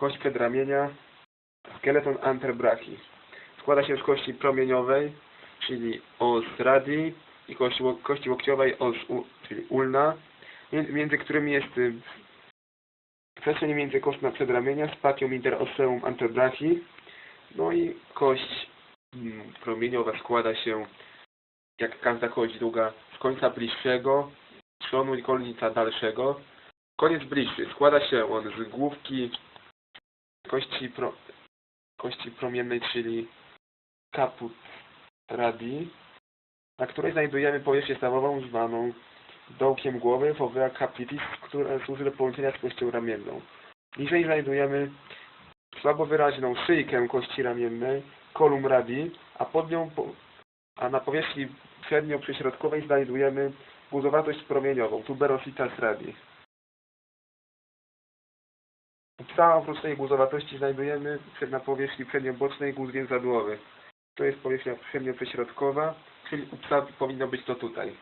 kość przedramienia, skeleton antebrachi. Składa się z kości promieniowej, czyli os radii i kości, kości łokciowej os, u, czyli ulna, między, którymi jest y, przestrzeń międzykostna przedramienia, spatium interosseum antebrachi, no i kość mm, promieniowa składa się, jak każda kość długa, z końca bliższego, członu i końca dalszego. Koniec bliższy składa się on z główki kości, pro, kości promiennej, czyli caput radii, na której znajdujemy powierzchnię stawową zwaną dołkiem głowy, fovea capitis, która służy do połączenia z kością ramienną. Niżej znajdujemy słabo wyraźną szyjkę kości ramiennej, colum radii, a pod nią, a na powierzchni przednio-przyśrodkowej znajdujemy guzowatość promieniową, tuberositas radii. U psa oprócz tej guzowatości znajdujemy na powierzchni przedniobocznej guz więzadłowy. To jest powierzchnia przednio-przyśrodkowa, czyli powinno być to tutaj.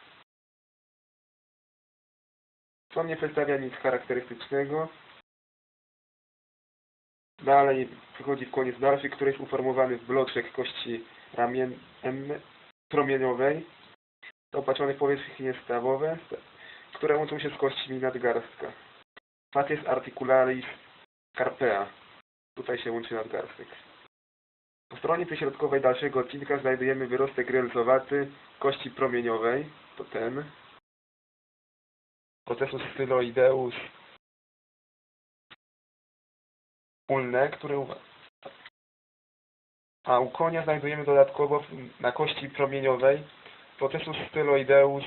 Co nie przedstawia nic charakterystycznego. Dalej przychodzi w koniec dalszy, który jest uformowany w bloczek kości ramien promieniowej, opatrzony w powierzchnie stawowe, które łączą się z kośćmi nadgarstka. Facies articularis carpea. Tutaj się łączy nadgarstek. Po stronie przyśrodkowej dalszego odcinka znajdujemy wyrostek rylsowaty kości promieniowej. To ten. Processus styloideus ulne, który u- a u konia znajdujemy dodatkowo na kości promieniowej processus styloideus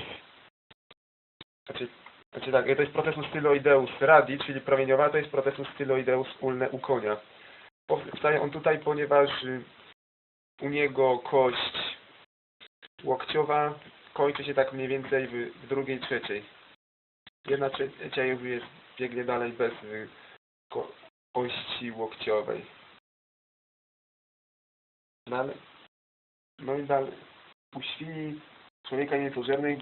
znaczy, znaczy tak, to jest processus styloideus radii, czyli promieniowa, to jest processus styloideus ulne u konia. Powstaje on tutaj, ponieważ y, u niego kość łokciowa kończy się tak mniej więcej w, drugiej trzeciej. Jedna trzecia jakby jest, biegnie dalej bez y, ko, kości łokciowej. Dalej. No i dalej. U świni człowieka niepożernej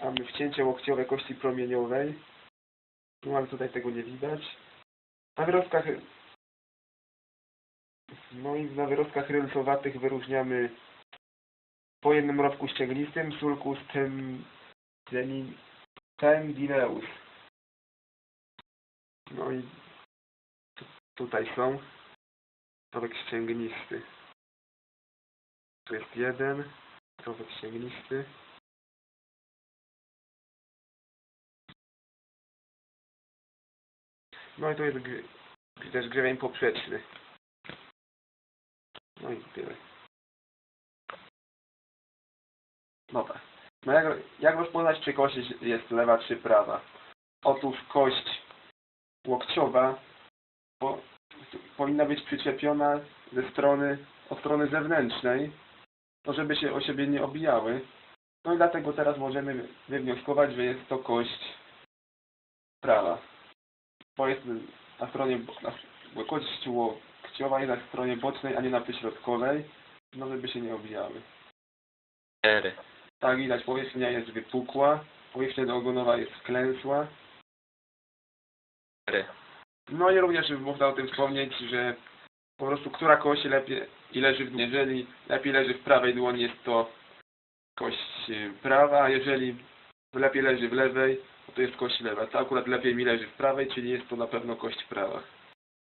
wyróżniamy wcięcie łokciowe kości promieniowej. No ale tutaj tego nie widać. Na wyrostkach no i na wyrostkach rylsowatych wyróżniamy po jednym rowku ścięgnistym sulcus tem, tendineus. No i tu, tutaj są rowek ścięgnisty. Tu jest jeden rowek ścięgnisty. No i tu jest gry, też grzewień poprzeczny. No i tyle. Dobra. No jak, jak rozpoznać, czy kość jest lewa, czy prawa? Otóż kość łokciowa po, powinna być przyczepiona ze strony, od strony zewnętrznej, to żeby się o siebie nie obijały. No i dlatego teraz możemy wywnioskować, że jest to kość prawa. Jest na stronie, na, bo kość łokciowa jest na stronie bocznej, a nie na przyśrodkowej, no żeby się nie obijały. Cztery. Tak widać, powierzchnia jest wypukła, powierzchnia ogonowa jest wklęsła. Cztery. No i również można o tym wspomnieć, że po prostu która kość lepiej i leży w jeżeli lepiej leży w prawej dłoni jest to kość y, prawa, a jeżeli lepiej leży w lewej, to jest kość lewa. Akurat lepiej mi leży w prawej, czyli jest to na pewno kość prawa.